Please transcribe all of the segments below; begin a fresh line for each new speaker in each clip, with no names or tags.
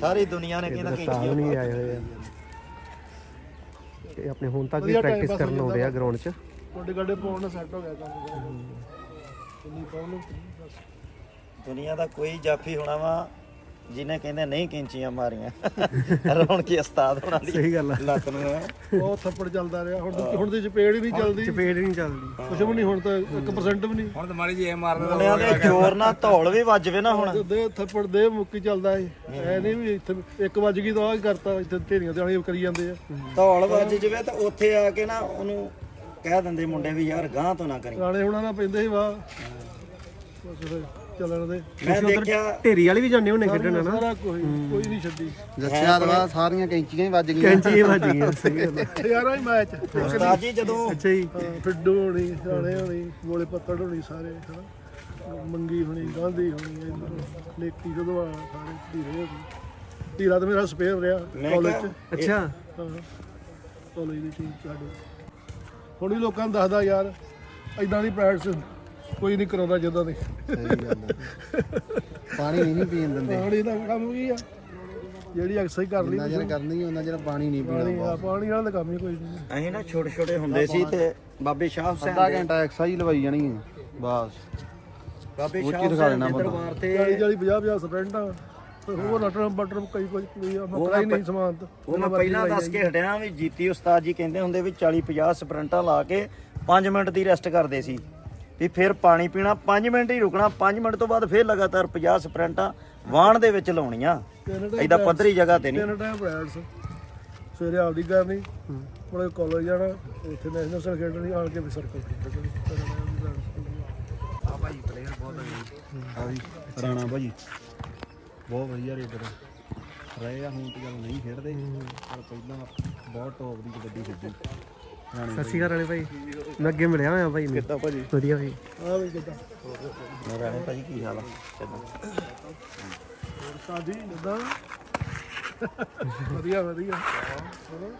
ਸਾਰੀ ਦੁਨੀਆ ਨੇ ਕਹਿੰਦਾ ਕੈਂਚੀਆਂ
ਨਹੀਂ ਆਏ ਹੋਏ ਆ। ਇਹ ਆਪਣੇ ਹੁਣ ਤੱਕ ਵੀ
ਵਧੀਆ time
ਪ੍ਰੈਕਟਿਸ
pass
ਕਰਨ
ਹੋ
ਆਉਂਦੇ ਆ ਗਰਾਊਂਡ 'ਚ।
ਤੁਹਾਡੇ ਗੱਡੇ ਪਾਉਣ ਨਾਲ ਸੈੱਟ ਹੋ ਗਿਆ ਕੰਮ ਕਿੰਨੀ ਪਾਉਣ ਨੂੰ
ਦੁਨੀਆ ਦਾ ਕੋਈ ਜਾਫੀ ਹੋਣਾ ਵਾ। ਜਿਹਨੇ ਕਹਿੰਦੇ ਨਹੀਂ ਕੈਂਚੀਆਂ ਮਾਰੀਆਂ। ਰੌਣ ਕੀ ਉਸਤਾਦ ਹੋਣਾ ਦੀ।
ਸਹੀ ਗੱਲ ਆ।
ਲੱਤ ਨੂੰ ਐਂ।
ਉਹ ਥੱਪੜ ਚੱਲਦਾ ਰਿਹਾ। ਹੁਣ ਤਾਂ- ਹੁਣ ਦੀ ਚਪੇੜ ਹੀ ਨਹੀਂ ਚੱਲਦੀ।
ਚਪੇੜ ਨਹੀਂ ਚੱਲਦੀ।
ਕੁਛ ਵੀ ਨਹੀਂ ਹੁਣ ਤਾਂ 1% ਵੀ ਨਹੀਂ।
ਹੁਣ ਤਾਂ ਮਾੜੀ ਜੀ ਇਹ ਮਾਰਦਾ
ਮੁੰਡਿਆਂ ਦੇ ਜ਼ੋਰ ਨਾਲ ਧੌਲ ਵੀ ਵੱਜਵੇ ਨਾ ਹੁਣ।
ਦੇ ਥੱਪੜ ਦੇ ਮੁੱਕੀ ਚੱਲਦਾ ਏ। ਐ ਨਹੀਂ ਵੀ ਇੱਥੇ ਇੱਕ ਵੱਜ ਗਈ ਤਾਂ ਆਹ ਕਰਤਾ ਇੱਥੇ ਢੇਰੀਆਂ ਤੇ ਆਣੀ ਕਰੀ ਜਾਂਦੇ ਆ।
ਧੌਲ ਵੱਜ ਜਵੇ ਤਾਂ ਉੱਥੇ ਆ ਕੇ ਨਾ ਉਹਨੂੰ ਕਹਿ ਦਿੰਦੇ ਮੁੰਡੇ ਵੀ ਯਾਰ ਗਾਂ ਤੋਂ ਨਾ ਕਰੀ।
ਰਾਣੇ ਹੁਣਾਂ ਨਾਲ ਪੈਂਦੇ ਸੀ ਵਾਹ। ਬਸ ਫਿਰ। ਚੱਲਣ ਦੇ।
ਮੈਂ ਦੇਖਿਆ
ਢੇਰੀ ਵਾਲੀ ਵੀ ਜਾਂਦੇ ਹੁੰਦੇ ਖੇਡਣ ਨਾ
ਸਾਰਾ ਕੋਈ ਕੋਈ ਨਹੀਂ ਛੱਡੀ।
ਦੱਸਿਆ ਤਾਂ ਸਾਰੀਆਂ ਕੈਂਚੀਆਂ ਹੀ ਵੱਜ ਗਈਆਂ।
ਕੈਂਚੀ ਵੱਜ ਗਈਆਂ ਸਹੀ ਗੱਲ ਆ।
ਯਾਰਾਂ ਹੀ ਮੈਚ।
ਉਸਤਾਦ ਜੀ ਜਦੋਂ
ਅੱਛਾ ਜੀ।
ਫਿੱਡੂ ਹੋਣੀ ਰਾਣੇ ਹੋਣੀ ਗੋਲੇ ਪੱਤੜ ਹੋਣੀ ਸਾਰੇ ਹਨਾ? ਮੰਗੀ ਹੋਣੀ ਗਾਂਧੀ ਹੋਣੀ ਇੱਧਰ ਲੇਕੀ ਜਦੋਂ ਸਾਰੇ ਧੀਰੇ ਹੋਣੀ ਧੀਰਾ ਤਾਂ ਮੇਰਾ ਸਪੇਅਰ ਰਿਹਾ
ਮੈਂ
ਕਾਲਜ
ਕਿਹਾ
ਚ।
ਅੱਛਾ।
ਹਾਂ ਕਾਲਜ ਦੀ ਟੀਮ ਸਾਡੇ। ਹੁਣ ਵੀ ਲੋਕਾਂ ਨੂੰ ਦੱਸਦਾ ਯਾਰ ਐਦਾਂ ਦੀ ਪ੍ਰੈਕਟਿਸ ਕੋਈ ਨਹੀਂ ਕਰਾਉਂਦਾ ਜਿੱਦਾਂ ਦੀ।
ਸਹੀ ਗੱਲ ਆ। ਪਾਣੀ ਨਹੀਂ ਪੀਣ ਦਿੰਦੇ।
ਪਾਣੀ ਦਾ ਕੰਮ ਕੀ ਆ। ਜਿਹੜੀ ਐਕਸਰਸਾਈਜ਼ ਕਰ ਲਈ
ਜਿੰਨਾ ਚਿਰ ਕਰਨੀ ਉਹਨਾਂ ਚਿਰ ਪਾਣੀ ਨਹੀਂ ਪੀਣਾ
ਪਾਣੀ ਆ ਪਾਣੀ ਵਾਲਾ ਤਾਂ ਕੰਮ ਹੀ ਕੋਈ ਨਹੀਂ।
ਅਸੀਂ ਨਾ ਛੋਟੇ ਛੋਟੇ ਹੁੰਦੇ ਸੀ ਤੇ ਬਾਬੇ ਸ਼ਾਹ ਹੁਸੈਨ
ਅੱਧਾ
ਦੇ-
ਘੰਟਾ ਐਕਸਰਸਾਈਜ਼ ਲਵਾਈ ਜਾਣੀ ਹੈ ਬਸ।
ਬਾਬੇ
ਉੱਚੀ
ਸ਼ਾਹ
ਦਿਖਾ
ਹੁਸੈਨ
ਦੇਣਾ
ਦੇ
ਬੰਦਾ।
ਦਰਬਾਰ ਤੇ
40 40 50 50 ਸਪ੍ਰਿੰਟਾਂ ਤੇ ਹੋਰ ਨਟਰ ਬਟਰ ਕਈ ਕੁਝ ਕੋਈ ਆ ਮਕਰਾ ਹੀ ਨਹੀਂ ਸਮਾਨ ਤਾਂ।
ਉਹ ਮੈਂ ਪਹਿਲਾਂ ਦੱਸ ਕੇ ਹਟਿਆ ਵੀ ਜੀਤੀ ਉਸਤਾਦ ਜੀ ਕਹਿੰਦੇ ਹੁੰਦੇ ਵੀ 40 50 ਸਪ੍ਰਿੰਟਾਂ ਲਾ ਕੇ 5 ਮਿੰਟ ਦੀ ਰੈਸਟ ਕਰਦੇ ਸੀ। ਵੀ ਫਿਰ ਪਾਣੀ ਪੀਣਾ 5 ਮਿੰਟ ਹੀ ਰੁਕਣਾ 5 ਮਿੰਟ ਤੋਂ ਬਾਅਦ ਫਿਰ ਲਗਾਤਾਰ 50 ਸਪ੍ਰਿੰਟਾਂ ਵਾਹਣ ਦੇ ਵਿੱਚ ਲਾਉਣੀਆਂ। ਐਦਾਂ ਪੱਧਰੀ ਜਗ੍ਹਾ ਤੇ ਨਹੀਂ।
ਤਿੰਨ ਟਾਈਮ ਪ੍ਰੈਕਟਿਸ ਸਵੇਰੇ ਆਪਦੀ ਕਰਨੀ ਮੁੜੇ ਕਾਲਜ ਜਾਣਾ ਉੱਥੇ ਨੈਸ਼ਨਲ ਸਰ ਖੇਡਣੀ ਆਣ ਕੇ ਵੀ ਸਰਕਲ ਖੇਡਣੀ ਆ।
ਰਾਣਾ ਭਾਜੀ। ਬਹੁਤ ਵਧੀਆ ਰੇਡਰ ਰਹੇ ਆ ਹੁਣ ਤੇ ਗੱਲ ਨਹੀਂ ਖੇਡਦੇ ਪਰ ਪਹਿਲਾਂ ਬਹੁਤ ਟੌਪ ਦੀ ਕਬੱਡੀ ਖੇਡੀ।
ਸਤਿ ਸ਼੍ਰੀ ਅਕਾਲ ਵਾਲੇ ਭਾਈ। ਮੈਂ ਅੱਗੇ ਮਿਲਿਆ ਹੋਇਆ ਭਾਈ ਨੂੰ। ਕਿੱਦਾਂ ਭਾਜੀ? ਵਧੀਆ ਭਾਈ।
ਆ ਵੀ ਕਿਦਾਂ?
ਮੈਂ ਰਾਣੇ ਭਾਜੀ ਕੀ ਹਾਲ ਆ? ਚੱਲੋ।
ਸਾਦੀ ਕਿਦਾਂ? ਵਧੀਆ ਵਧੀਆ। ਚਲੋ।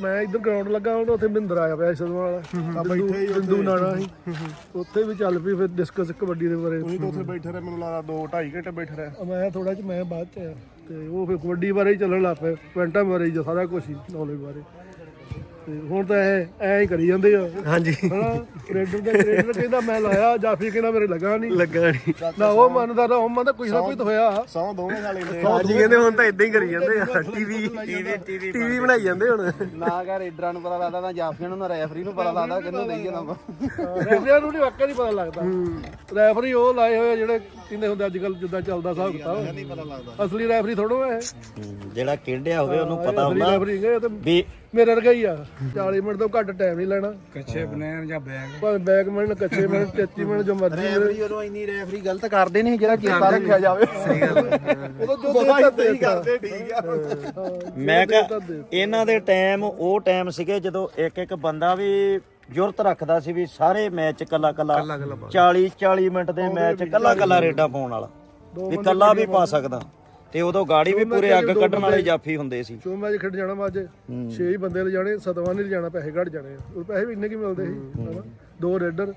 ਮੈਂ ਇੱਧਰ ਗਰਾਊਂਡ ਲੱਗਾ ਹੁਣ ਉੱਥੇ ਮਹਿੰਦਰ ਆਇਆ ਪਿਆ ਸਦਵਾ ਵਾਲਾ ਬੈਠੇ ਬਿੰਦੂ ਨਾਣਾ ਸੀ। ਉੱਥੇ ਵੀ ਚੱਲ ਪਈ ਫਿਰ ਡਿਸਕਸ ਕਬੱਡੀ ਦੇ ਬਾਰੇ।
ਤੁਸੀਂ ਤਾਂ ਉੱਥੇ ਬੈਠੇ ਰਹੇ ਮੈਨੂੰ ਲੱਗਦਾ 2 2.5 ਘੰਟੇ ਬੈਠੇ ਰਹੇ।
ਮੈਂ ਥੋੜਾ ਜਿਹਾ ਮੈਂ ਬਾਅਦ ਚ ਆਇਆ। ਤੇ ਉਹ ਫਿਰ ਕਬੱਡੀ ਬਾਰੇ ਹੀ ਚੱਲਣ ਲੱਗ ਪਏ ਪੁਆਇੰਟਾਂ ਬਾਰੇ ਹੀ ਸਾਰਾ ਕੁਝ ਹੀ ਨੌਲੇਜ ਬਾਰੇ। ਤੇ ਹੁਣ ਤਾਂ ਇਹ ਐ ਹੀ ਕਰੀ ਜਾਂਦੇ ਆ।
ਹਾਂਜੀ।
ਹਨਾ? ਕ੍ਰੈਡਿਟ ਦਾ ਕ੍ਰੈਡਿਟ ਕਹਿੰਦਾ ਮੈਂ ਲਾਇਆ ਜਾਫੀ ਕਹਿੰਦਾ ਮੇਰੇ ਲੱਗਾ ਨਹੀਂ
ਲੱਗਾ ਨਹੀਂ
ਨਾ ਉਹ ਮੰਨਦਾ ਨਾ ਉਹ ਮੰਨਦਾ ਕੁਝ ਨਾ ਕੁਝ ਤਾਂ ਹੋਇਆ।
ਸੌ ਦੋਵੇਂ ਸਾਲੇ ਨੇ
ਹਾਂਜੀ ਕਹਿੰਦੇ ਹੁਣ ਤਾਂ ਇਦਾਂ ਹੀ ਕਰੀ ਜਾਂਦੇ ਆ। ਟੀਵੀ ਟੀਵੀ ਟੀਵੀ ਬਣਾਈ ਜਾਂਦੇ ਹੁਣ।
ਨਾ ਕਹ ਰੇਡਰਾਂ ਨੂੰ ਪਤਾ ਲੱਗਦਾ ਨਾ ਜਾਫੀਆਂ ਨੂੰ ਨਾ ਰੈਫਰੀ ਨੂੰ ਪਤਾ ਲੱਗਦਾ ਕਿੰਨੂੰ ਦੇਈਏ ਨੰਬਰ
ਰੈਫਰੀਆਂ ਨੂੰ ਨਹੀਂ ਵਾਕਿਆ ਨਹੀਂ ਪਤਾ ਲੱਗਦਾ। ਰੈਫਰੀ ਉਹ ਲਾਏ ਹੋਏ ਆ ਜਿਹੜੇ ਕਹਿੰਦੇ ਹੁੰਦੇ ਅੱਜ ਕੱਲ ਜਿੱਦਾਂ ਚੱਲਦਾ ਹਿਸਾਬ ਕਿਤਾਬ। ਅਸਲੀ ਰੈਫਰੀ ਥੋੜੋ ਹੈ
ਹੂੰ, ਜਿਹੜਾ ਖੇਡਿਆ ਹੋਵੇ ਉਹਨੂੰ ਪਤਾ ਹੁੰਦਾ
ਰੈਫਰੀ ਇਹ ਤੇ
ਵੀ
ਮੇਰੇ ਵਰਗਾ ਹੀ ਆ। 40 ਮਿੰਟ ਤੋਂ ਘੱਟ ਟਾਈਮ ਨਹੀਂ ਲੈਣਾ।
ਕੱਚੇ ਬਨੈਣ ਜਾਂ ਬੈਗ
ਭਾਵੇਂ ਬੈਕ ਮਿੰਟ ਕੱਚੇ ਮਿੰਟ 33 ਮਿੰਟ ਜੋ ਮਰਜ਼ੀ ਮੇਰੇ
ਰੈਫਰੀ ਉਦੋਂ ਇੰਨੀ ਰੈਫਰੀ ਗਲਤ ਕਰਦੇ ਨਹੀਂ ਜਿਹੜਾ ਚੇਤਾ ਰੱਖਿਆ ਜਾਵੇ।
ਸਹੀ ਗੱਲ
ਉਦੋਂ ਜੋ ਦੇਤਾ ਦੇਤਾ
ਠੀਕ ਆ।
ਮੈਂ ਕਿਹਾ ਇਹਨਾਂ ਦੇ ਟਾਈਮ ਉਹ ਟਾਈਮ ਸੀਗੇ ਜਦੋਂ ਇੱਕ ਇੱਕ ਬੰਦਾ ਵੀ ਜੁਰਤ ਰੱਖਦਾ ਸੀ ਵੀ ਸਾਰੇ ਮੈਚ ਕੱਲਾ ਕੱਲਾ 40 40 ਮਿੰਟ ਦੇ ਮੈਚ ਕੱਲਾ ਕੱਲਾ ਰੇਡਾ ਪਾਉਣ ਵਾਲਾ। ਵੀ ਕੱਲਾ ਵੀ ਪਾ ਸਕਦਾ। ਤੇ ਉਦੋਂ ਗਾੜੀ ਵੀ ਪੂਰੇ ਅੱਗ ਕੱਢਣ ਵਾਲੇ ਜਾਫੀ ਹੁੰਦੇ ਸੀ।
ਸ਼ੋ ਮੈਚ ਖੇਡ ਜਾਣਾ ਵਾ ਅੱਜ। 6 ਹੀ ਬੰਦੇ ਲੈ ਜਾਣੇ ਸਤਵਾਂ ਨਹੀਂ ਜਾਣਾ ਪੈਸੇ ਘੱਟ ਜਾਣੇ ਆ। ਉਹ ਪੈਸੇ ਵੀ ਇੰਨੇ ਕੀ ਮਿਲਦੇ ਸੀ? ਹਨਾ? ਦੋ ਰੇਡਰ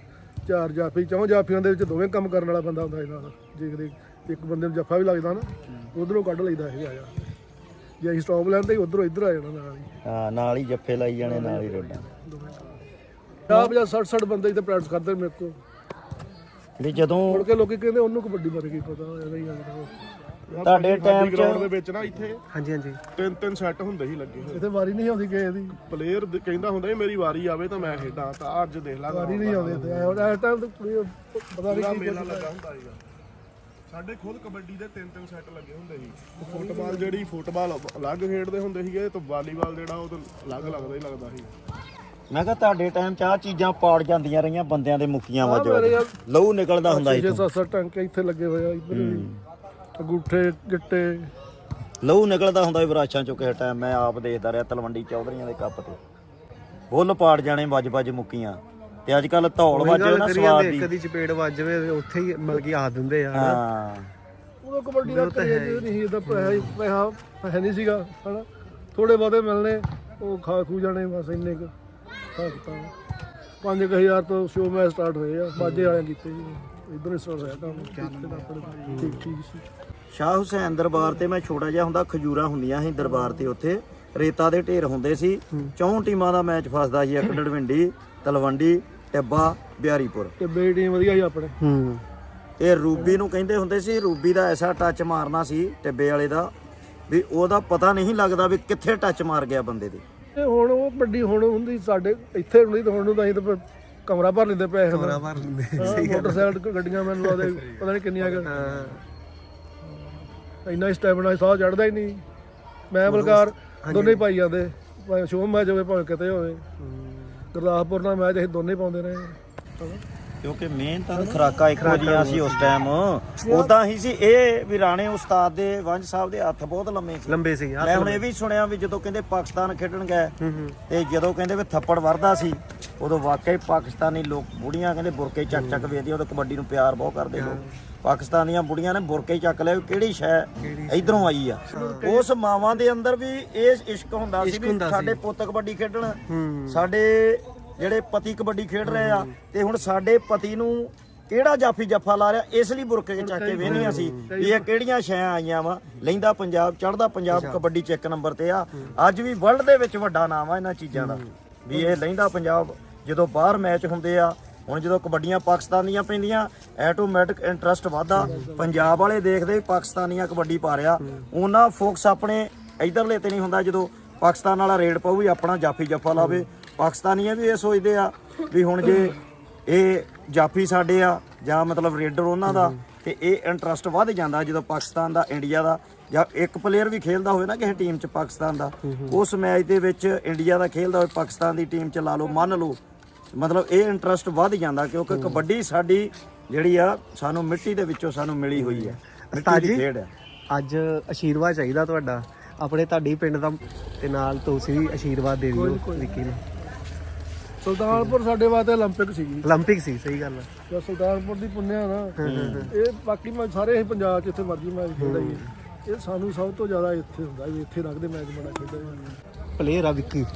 ਚਾਰ ਜਾਫੀ। ਚੌਂ ਜਾਫੀਆਂ ਦੇ ਵਿੱਚ ਦੋਵੇਂ ਕੰਮ ਕਰਨ ਵਾਲਾ ਬੰਦਾ ਹੁੰਦਾ ਇਹਨਾਂ ਦਾ ਜੇ ਕਿਤੇ ਇੱਕ ਬੰਦੇ ਨੂੰ ਜੱਫਾ ਵੀ ਲੱਗਦਾ ਨਾ ਉਧਰੋਂ ਕੱਢ ਲਈਦਾ ਇਹ ਆ ਜਾ। ਅਸੀਂ ਸਟਾਪ ਲੈਂਦੇ ਉਧਰੋਂ ਇੱਧਰ ਆ ਜਾਣਾ ਨਾਲ ਹੀ।
ਹਾਂ ਨਾਲ ਹੀ ਜੱਫੇ ਲਾਈ ਜਾਣੇ ਨਾਲ ਹੀ ਰੇਡਾਂ।
50 50 60 60 ਬੰਦੇ ਇੱਥੇ ਪ੍ਰੈਕਟਿਸ ਕਰਦੇ ਮੇਰੇ ਕੋਲ।
ਵੀ ਜਦੋਂ
ਮੁੜ ਕੇ ਲੋਕੀ ਕਹਿੰਦੇ ਉਹਨੂੰ ਕਬੱਡੀ ਬਾਰੇ ਕੀ ਪਤਾ ਐਵੇਂ ਹੀ ਲੱਗਦਾ
ਤੁਹਾਡੇ ਟਾਈਮ
ਗਰਾਊਂਡ
'ਚ
ਦੇ ਵਿੱਚ ਨਾ ਇੱਥੇ
ਹਾਂਜੀ ਹਾਂਜੀ।
ਤਿੰਨ ਤਿੰਨ ਸੈੱਟ ਹੁੰਦੇ ਸੀ ਲੱਗੇ ਹੋਏ।
ਇੱਥੇ ਵਾਰੀ ਨਹੀਂ ਆਉਂਦੀ ਕਿਸੇ ਦੀ।
ਪਲੇਅਰ ਕਹਿੰਦਾ ਹੁੰਦਾ ਸੀ ਮੇਰੀ ਵਾਰੀ ਆਵੇ ਤਾਂ ਮੈਂ ਖੇਡਾਂ ਤਾਂ ਅੱਜ ਦੇਖ ਲਾ
ਵਾਰੀ ਨਹੀਂ ਆਉਂਦੀ ਇੱਥੇ। ਇਸ ਟਾਈਮ ਤੇ ਪਤਾ ਨਹੀਂ ਕੀ
ਮੇਲਾ ਲੱਗਾ ਹੁੰਦਾ ਸੀਗਾ। ਸਾਡੇ ਖੁਦ ਕਬੱਡੀ ਦੇ ਤਿੰਨ ਤਿੰਨ ਸੈੱਟ ਲੱਗੇ ਹੁੰਦੇ ਸੀ। ਫੁੱਟਬਾਲ ਜਿਹੜੀ ਫੁੱਟਬਾਲ ਅਲੱਗ ਖੇਡਦੇ ਹੁੰਦੇ ਸੀਗੇ ਤੇ ਵਾਲੀਬਾਲ ਜਿਹੜਾ ਉਹ ਤਾਂ ਅਲੱਗ ਲੱਗਦਾ ਹੀ ਲੱਗਦਾ ਸੀ।
ਮੈਂ ਕਿਹਾ ਤੁਹਾਡੇ ਟਾਈਮ 'ਚ ਆ ਚੀਜ਼ਾਂ ਪਾੜ ਜਾਂਦੀਆਂ ਰਹੀਆਂ ਬੰਦਿਆਂ ਦੇ ਮੁੱਕੀਆਂ ਵੱਜ ਲਹੂ ਨਿਕਲਦਾ ਹੁੰਦਾ
ਸੱਤ ਸੱਤ ਟੰਕੇ ਇੱਥੇ ਲੱਗੇ ਹੋਏ ਆ ਇੱਧਰ ਵੀ। ਅੰਗੂਠੇ ਗਿੱਟੇ।
ਲਹੂ ਨਿਕਲਦਾ ਹੁੰਦਾ ਵਿਰਾਸ਼ਾਂ ਚੋਂ ਕਿਸੇ ਟਾਈਮ ਮੈਂ ਆਪ ਦੇਖਦਾ ਰਿਹਾ ਤਲਵੰਡੀ ਚੌਧਰੀਆਂ ਦੇ ਕੱਪ ਤੇ। ਬੁੱਲ ਪਾੜ ਜਾਣੇ ਵੱਜ ਵੱਜ ਮੁੱਕੀਆਂ। ਤੇ ਅੱਜ ਕੱਲ ਧੌਲ ਵੱਜੇ ਨਾ ਸਵਾਦ ਦੀ।
ਕਦੀ ਚਪੇੜ ਵੱਜ ਜਾਵੇ ਉੱਥੇ ਹੀ ਮਤਲਬ ਕਿ ਆ ਦਿੰਦੇ ਆ
ਹਾਂ।
ਉਦੋਂ ਕਬੱਡੀ ਦਾ ਕਰੇਜ ਨਹੀਂ ਇਹਦਾ ਪੈਸਾ ਪੈਸਾ ਹੈ ਨਹੀਂ ਸੀਗਾ ਹਨਾ? ਥੋੜੇ ਬਹੁਤੇ ਮਿਲਨੇ ਉਹ ਖਾ ਖੂ ਜਾਣੇ ਬਸ ਇੰਨੇ ਕੁ ਹਫਤਾ 5000 ਤੋਂ। ਸ਼ੋ ਮੈਚ ਸਟਾਰਟ ਹੋਏ ਆ ਬਾਜੇ ਵਾਲਿਆਂ ਕੀਤੇ ਜੀ। ਇਧਰ ਹੀ ਸਟਾਰਟ ਹੋਇਆ ਕੰਮ ਠੀਕ ਠੀਕ ਠੀਕ ਸੀ।
ਸ਼ਾਹ ਹੁਸੈਨ ਦਰਬਾਰ ਤੇ ਮੈਂ ਛੋਟਾ ਜਿਹਾ ਹੁੰਦਾ ਖਜੂਰਾ ਹੁੰਦੀਆਂ ਸੀ ਦਰਬਾਰ ਤੇ ਉੱਥੇ। ਰੇਤਾ ਦੇ ਢੇਰ ਹੁੰਦੇ ਸੀ। ਚੌਂ ਟੀਮਾਂ ਦਾ ਮੈਚ ਫਸਦਾ ਸੀ ਇੱਕ ਡੜਵਿੰਡੀ ਤਲਵੰਡੀ ਟਿੱਬਾ ਬਿਆਰੀਪੁਰ
ਤੇ ਬੇ ਟੀਮ ਵਧੀਆ ਸੀ ਆਪਣੇ।
ਹੂੰ।
ਇਹ ਰੂਬੀ ਨੂੰ ਕਹਿੰਦੇ ਹੁੰਦੇ ਸੀ ਰੂਬੀ ਦਾ ਐਸਾ ਟੱਚ ਮਾਰਨਾ ਸੀ ਟਿੱਬੇ ਵਾਲੇ ਦਾ ਵੀ ਉਹਦਾ ਪਤਾ ਨਹੀਂ ਲੱਗਦਾ ਵੀ ਕਿੱਥੇ ਟੱਚ ਮਾਰ ਗਿਆ ਬੰਦੇ ਦੇ।
ਤੇ ਹੁਣ ਉਹ ਵੱਡੀ ਹੁਣ ਹੁੰਦੀ ਸਾਡੇ ਇੱਥੇ ਹੁੰਦੀ ਤੇ ਹੁਣ ਨੂੰ ਤਾਂ ਅਸੀਂ ਤਾਂ ਕਮਰਾ ਭਰ ਲੈਂਦੇ ਪੈਸੇ
ਕਮਰਾ ਭਰ ਲੈਂਦੇ
ਹਾਂ, ਮੋਟਰਸਾਈਕਲ ਗੱਡੀਆਂ ਮੈਨੂੰ ਲੱਗਦਾ ਪਤਾ ਨਹੀਂ ਕਿੰਨੀਆਂ।
ਹਾਂ।
ਇੰਨਾ ਸਟੈਮਿਨਾ ਸਾਹ ਚੜਦਾ ਹੀ ਨਹੀਂ। ਮੈਂ ਬਲਕਾਰ ਦੋਨੇ ਹੀ ਪਾਈ ਜਾਂਦੇ। ਭਾਵੇਂ ਸ਼ੋਅ ਮੈਚ ਹੋਵੇ ਭਾਵੇਂ ਕਿਤੇ ਹੋਵੇ। ਗੁਰਦਾਸਪੁਰ ਨਾਲ ਮੈਚ ਅਸੀਂ ਦੋਨੇ ਪਾਉਂਦੇ ਰਹੇ।
ਕਿਉਂਕਿ ਮਿਹਨਤਾਂ ਤੇ ਖਰਾਕਾਂ ਇੱਕੋ ਜੀਆਂ ਸੀ ਉਸ ਟਾਈਮ ਉਦਾਂ ਹੀ ਸੀ ਇਹ ਵੀ ਰਾਣੇ ਉਸਤਾਦ ਦੇ ਵੰਜ ਸਾਹਿਬ ਦੇ ਹੱਥ ਬਹੁਤ ਲੰਮੇ ਸੀ।
ਲੰਬੇ ਸੀ
ਮੈਂ ਹੁਣ ਇਹ ਵੀ ਸੁਣਿਆ ਵੀ ਜਦੋਂ ਕਹਿੰਦੇ ਪਾਕਿਸਤਾਨ ਖੇਡਣ ਗਏ ਤੇ ਜਦੋਂ ਕਹਿੰਦੇ ਵੀ ਥੱਪੜ ਵਰਦਾ ਸੀ ਉਦੋਂ ਵਾਕਈ ਪਾਕਿਸਤਾਨੀ ਲੋਕ ਬੁੜੀਆਂ ਕਹਿੰਦੇ ਬੁਰਕੇ ਚੱਕ ਚੱਕ ਵੇਦੀਆਂ ਉਦੋਂ ਕਬੱਡੀ ਨੂੰ ਪਿਆਰ ਬਹੁਤ ਕਰਦੇ ਲੋਕ। ਪਾਕਿਸਤਾਨੀਆਂ ਬੁੜੀਆਂ ਨੇ ਬੁਰਕੇ ਚੱਕ ਲਿਆ ਕਿਹੜੀ ਸ਼ੈ ਇਧਰੋਂ ਆਈ ਆ। ਉਸ ਮਾਵਾਂ ਦੇ ਅੰਦਰ ਵੀ ਇਹ ਇਸ਼ਕ ਹੁੰਦਾ ਸੀ ਵੀ ਸਾਡੇ ਪੁੱਤ ਕਬੱਡੀ ਖੇਡਣ ਸਾਡੇ ਜਿਹੜੇ ਪਤੀ ਕਬੱਡੀ ਖੇਡ ਰਹੇ ਆ ਤੇ ਹੁਣ ਸਾਡੇ ਪਤੀ ਨੂੰ ਕਿਹੜਾ ਜਾਫੀ ਜੱਫਾ ਲਾ ਰਿਹਾ ਇਸ ਲਈ ਬੁਰਕੇ ਚੱਕ ਕੇ ਵੇਹਨੀਆਂ ਸੀ ਵੀ ਇਹ ਕਿਹੜੀਆਂ ਸ਼ੈਆਂ ਆਈਆਂ ਵਾ। ਲੈਂਦਾ ਪੰਜਾਬ ਚੜਦਾ ਪੰਜਾਬ ਕਬੱਡੀ ਚ ਇੱਕ ਨੰਬਰ ਤੇ ਆ। ਅੱਜ ਵੀ ਵਰਲਡ ਦੇ ਵਿੱਚ ਵੱਡਾ ਨਾਮ ਆ ਇਹਨਾਂ ਚੀਜ਼ਾਂ ਦਾ। ਵੀ ਇਹ ਲੈਂਦਾ ਪੰਜਾਬ ਜਦੋਂ ਬਾਹਰ ਮੈਚ ਹੁੰਦੇ ਆ ਹੁਣ ਜਦੋਂ ਕਬੱਡੀਆਂ ਪਾਕਿਸਤਾਨ ਦੀਆਂ ਪੈਂਦੀਆਂ ਆਟੋਮੈਟਿਕ ਇੰਟਰਸਟ ਵਾਧਾ ਪੰਜਾਬ ਵਾਲੇ ਦੇਖਦੇ ਵੀ ਪਾਕਿਸਤਾਨੀਆਂ ਕਬੱਡੀ ਪਾ ਰਿਆ ਉਹਨਾਂ ਫੋਕਸ ਆਪਣੇ ਇਧਰਲੇ ਤੇ ਨਹੀਂ ਹੁੰਦਾ, ਜਦੋਂ ਪਾਕਿਸਤਾਨ ਵਾਲਾ ਰੇਡ ਪਾਉ ਵੀ ਆਪਣਾ ਜਾਫੀ ਜੱਫਾ ਲਾਵੇ। ਪਾਕਿਸਤਾਨੀਆਂ ਵੀ ਇਹ ਸੋਚਦੇ ਆ ਵੀ ਹੁਣ ਜੇ ਇਹ ਜਾਫੀ ਸਾਡੇ ਆ, ਜਾਂ ਮਤਲਬ ਰੇਡਰ ਉਹਨਾਂ ਦਾ, ਤੇ ਇਹ ਇੰਟਰਸਟ ਵੱਧ ਜਾਂਦਾ ਜਦੋਂ ਪਾਕਿਸਤਾਨ ਦਾ, ਇੰਡੀਆ ਦਾ, ਜਾਂ ਇੱਕ ਪਲੇਅਰ ਵੀ ਖੇਲਦਾ ਹੋਵੇ ਨਾ ਕਿਸੇ ਟੀਮ 'ਚ ਪਾਕਿਸਤਾਨ ਦਾ। ਉਸ ਮੈਚ ਦੇ ਵਿੱਚ ਇੰਡੀਆ ਦਾ ਖੇਲਦਾ ਹੋਵੇ, ਪਾਕਿਸਤਾਨ ਦੀ ਟੀਮ 'ਚ ਲਾ ਲਓ, ਮੰਨ ਲਓ। ਮਤਲਬ ਇਹ ਇੰਟਰਸਟ ਵੱਧ ਜਾਂਦਾ ਕਿਉਂਕਿ ਕਬੱਡੀ ਸਾਡੀ ਜਿਹੜੀ ਆ ਸਾਨੂੰ ਮਿੱਟੀ ਦੇ ਵਿੱਚੋਂ ਸਾਨੂੰ ਮਿਲੀ ਹੋਈ ਹੈ ਮਿੱਟੀ ਦੀ ਖੇਡ ਹੈ
ਅੱਜ ਆਸ਼ੀਰਵਾਦ ਚਾਹੀਦਾ ਤੁਹਾਡਾ ਆਪਣੇ ਤੁਹਾਡੇ ਪਿੰਡ ਦਾ ਤੇ ਨਾਲ ਤੁਸੀਂ ਵੀ ਆਸ਼ੀਰਵਾਦ ਦੇ ਦਿਓ ਵਿੱਕੀ ਨੂੰ
ਸੁਲਤਾਨਪੁਰ ਸਾਡੇ ਵਾਸਤੇ 올림픽 ਸੀਗੀ
올림픽 ਸੀ ਸਹੀ ਗੱਲ ਹੈ
ਜੇ ਸੁਲਤਾਨਪੁਰ ਦੀ ਪੁੰਨਿਆ ਨਾ ਇਹ ਬਾਕੀ ਮੈਂ ਸਾਰੇ ਅਸੀਂ ਪੰਜਾਬ 'ਚ ਇੱਥੇ ਮਰਜੀ ਮੈਚ ਖੇਡਦਾ ਹੀ ਇਹ ਸਾਨੂੰ ਸਭ ਤੋਂ ਜ਼ਿਆਦਾ ਇੱਥੇ ਹੁੰਦਾ ਵੀ ਇੱਥੇ ਰੱਖਦੇ ਮੈਚ ਬੜਾ ਖੇਡਦੇ
ਪਲੇਅਰ ਆ ਵਿੱਕੀ